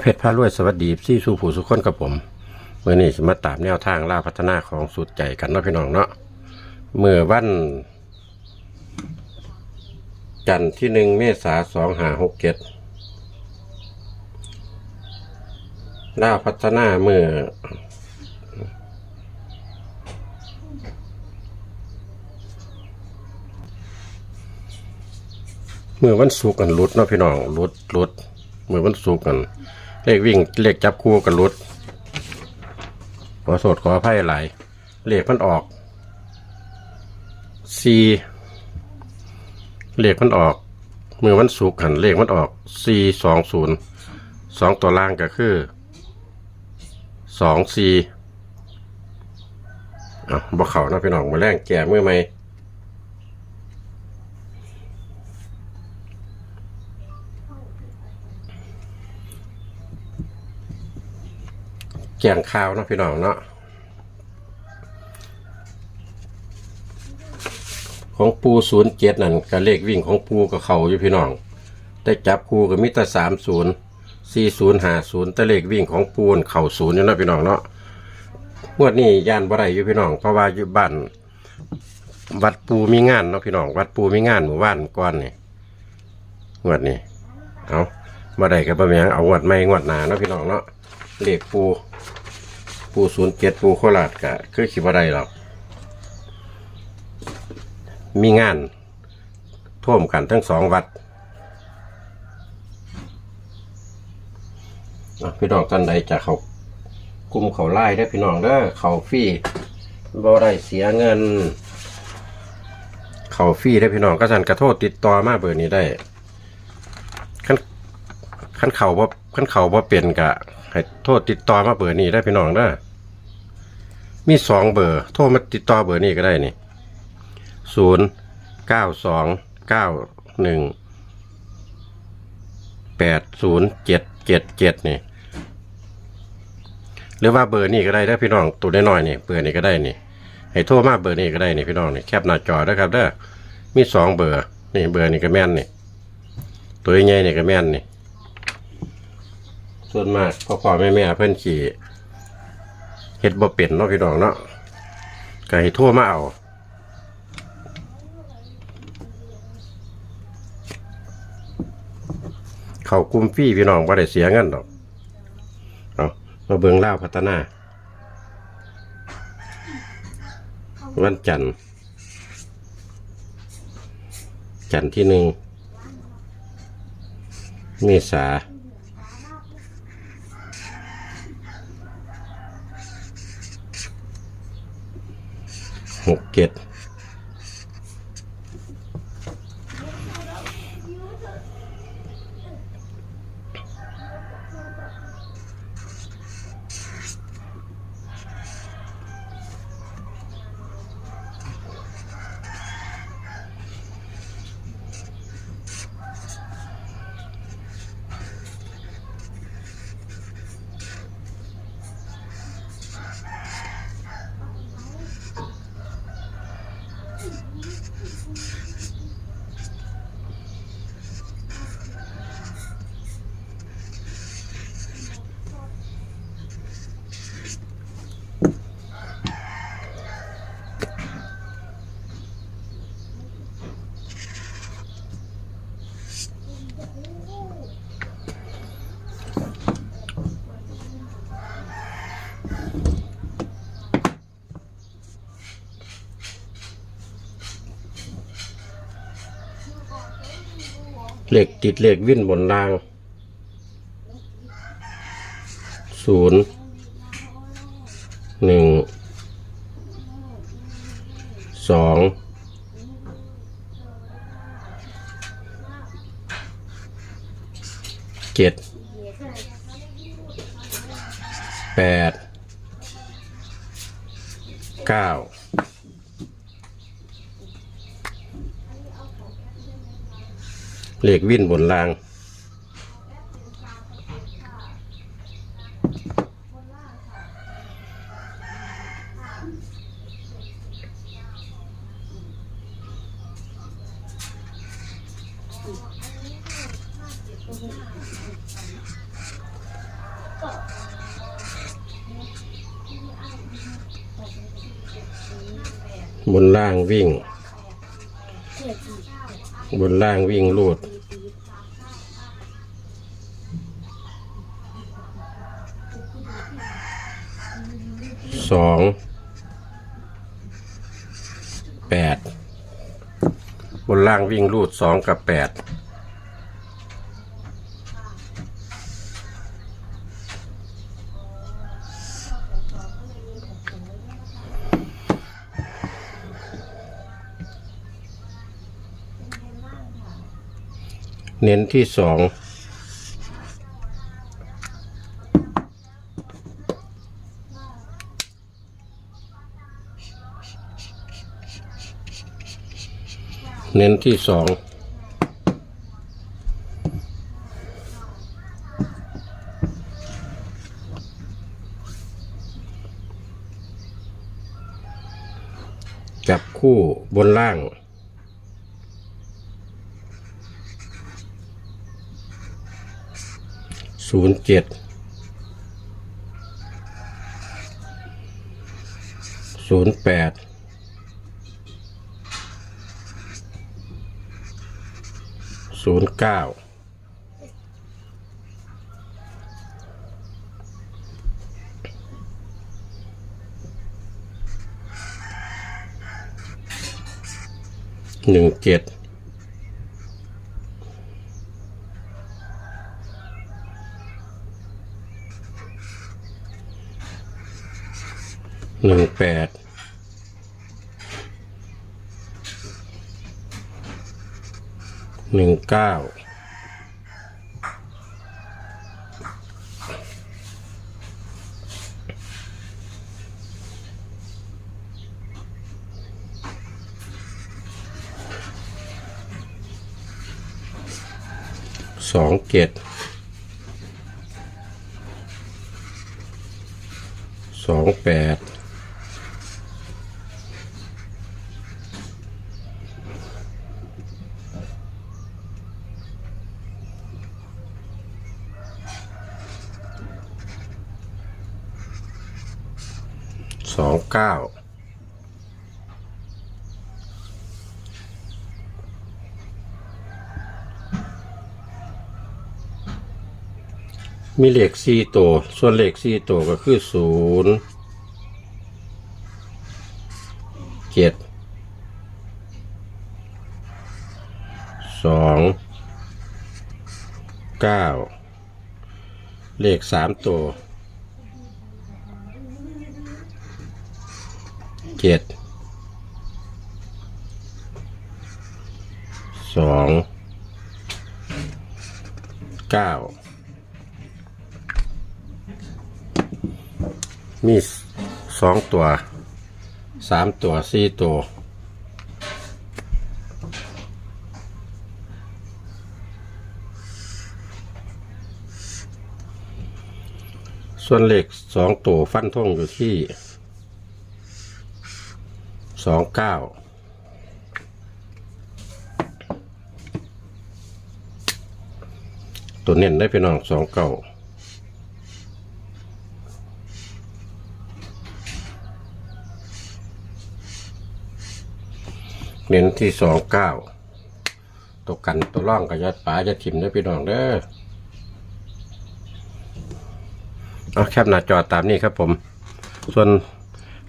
เพชรพารวยสวัสดีซี่สู่ผู้สุขคนกับผมเมื่อนี้สมาตามแนวทางล่าพัฒนาของสุดใจกันเนาะพี่น้องเนาะเมื่อวัน จันทร์ที่หนึ่งเมษาสองหาหกเจ็ดล่าพัฒนาเมื่อเมื่อวันศุกร์กันรุดเนาะพี่น้องรุดรุดเมื่อวันศุกร์กัน เลขวิ่งเลขจับคู่กันรุด ขอโทษขออภัยหลายเลขมันออกซีเลขมันออกมือวันศุกหันเลขมันออกซีสองศูนย์สองตัวล่างก็คือสองซีอะบ่เขานาะพี่น้องมาแรงแก่เมื่อไหม แกงข้าวเนาะพี่น้องเนาะของปูศูนย์เจ็ดนั่นก็เลขวิ่งของปูกับเขาอยู่พี่น้อง แต่จับคูกับมิตรสามศูนย์สี่ศูนย์หาศูนย์แต่เลขวิ่งของปูนเข่าศูนย์อยู่เนาะพี่น้องเนาะงวดนี้ย่านบ่ได้อยู่พี่น้องเพราะว่าอยู่บ้านวัดปูมีงานเนาะพี่น้องวัดปูมีงานหมู่บ้านก่อนนี่งวดนี้เอาบ่ได้ก็บ่แม่นเอางวดใหม่งวดหนาเนาะพี่น้องเนาะ เลขปูปูศูนย์เจ็ดปูโคราชกะคือคิดว่าได้หรอก มีงานท่วมกันทั้งสองวัดพี่น้องท่านใดจะเขากลุ่มเขาไล่ได้พี่น้องเด้อเขาฟรีบ่ได้เสียเงิน เขาฟรีได้พี่น้องก็สันกระโทษติดต่อมาเบอร์นี้ได้ขั้นขั้นเขาบ่ขั้นเขาบ่เปลี่ยนกะ ให้โทษติดต่อมาเบอร์นี้ได้พี่น้องเด้มีสองเบอร์ โทรมาติดต่อเบอร์นี้ก็ได้นี่ศูนย์เก้าสองเก้าหนึ่งแปดศูนย์เจ็ดเจ็ดเจ็ดนี่หรือว่าเบอร์นี้ก็ได้ได้อพี่น้องตัวน้อยๆนี่เบอร์นี้ก็ได้นี่ให้โทรมาเบอร์นี้ก็ได้นี่พี่น้องนี่แคปหน้าจอเด้ครับเด้อมีสองเบอร์นี่เบอร์นี้ก็แม่นนี่ตัวใหญ่นี่ก็แม่นนี่ ส่วนมากพ่อพ่อแม่แม่เพื่อนขี่เฮ็ดบ่เป็นเนาะพี่น้องเนาะก็ให้ทั่วมาเอาเขากุมฟี่พี่น้องบ่ได้เสียเงินดอกเอามาเบิงเล่าพัฒนา วันจันทร์จันทร์ที่หนึ่งเมษา หกเจ็ด เหล็กติดเหล็กวิ่นบนรางศูนย์หนึ่งสองเจ็ดแปดเก้า เล็กวิ่นบนราง บนล่างวิ่ง บนล่างวิ่งลูดสองแปดบนล่างวิ่งลูดสองกับแปด เน้นที่สองเน้นที่สองจับคู่บนล่าง ศูนย์เจ็ดศูนย์แปดศูนย์เก้าหนึ่งเจ็ด หนึ่งแปดหนึ่งเก้าสองเจ็ดสองแปด สองเก้ามีเลขสี่ตัว ส่วนเลขสี่ตัวก็คือศูนย์เจ็ดสองเก้าเลขสามตัว เจ็ดสองเก้ามีสองตัวสามตัวสี่ตัวส่วนเหลขสองตัวฟันทงอยู่ที่ สองเก้าตัวเน้นได้พี่น้องสองเก้าเน้นที่สองเก้าตัวกันตัวร่องกับยัดป๋าจะถิ่มได้พี่น้องเด้อเอาแคปหน้าจอตามนี้ครับผม ส่วน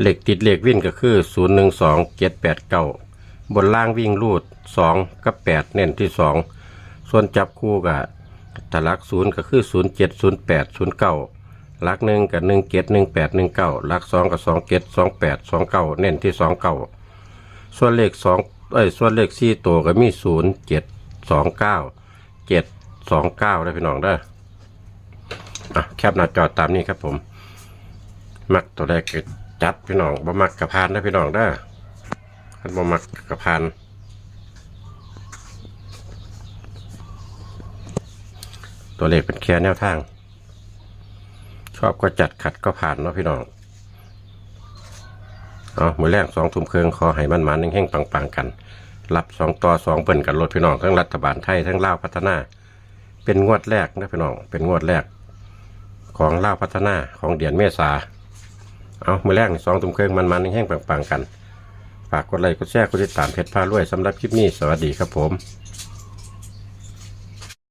เหล็กติดเหล็กวิ่นก็คือ 0 1 2 7 8 9 บนล่างวิ่งรูด 2 กับ 8 เน้นที่ 2 ส่วนจับคู่กับถ้าลัก0ก็คือ 0 7 0 8 0 9ลัก1กับ1 7 1 8 1 9ลัก2กับ2 7 2 8 2 9 เน้นที่ 2 9 ส่วนเลข2เอ้ยส่วนเลข4ตัวก็มี 0 7 2 9 7 2 9ได้พี่น้องได้อะแคบหน้าจอตามนี้ครับผม มักตัวแรกคื จัดพี่น้องบ่มักกระพานได้พี่น้องเด้อคันบ่มักกระพานตัวเลขเป็นแค่แนวทาง ชอบก็จัดขัดก็ผ่านเนาะพี่น้องเอามือแรกสองทุ่มเครื่องขอให้มันมันแห้งๆปังๆกัน รับสองต่อสองเปิ่นกันรถพี่น้องทั้งรัฐบาลไทยทั้งลาวพัฒนา เป็นงวดแรกนะพี่น้อง เป็นงวดแรก ของล่าวพัฒนาของเดือนเมษา เอามือแรกสองตุ้มเครื่องมันมันแห้งๆปังๆกัน ฝากกดไลค์กดแชร์กดติดตามเพจพารวยสำหรับคลิปนี้สวัสดีครับผม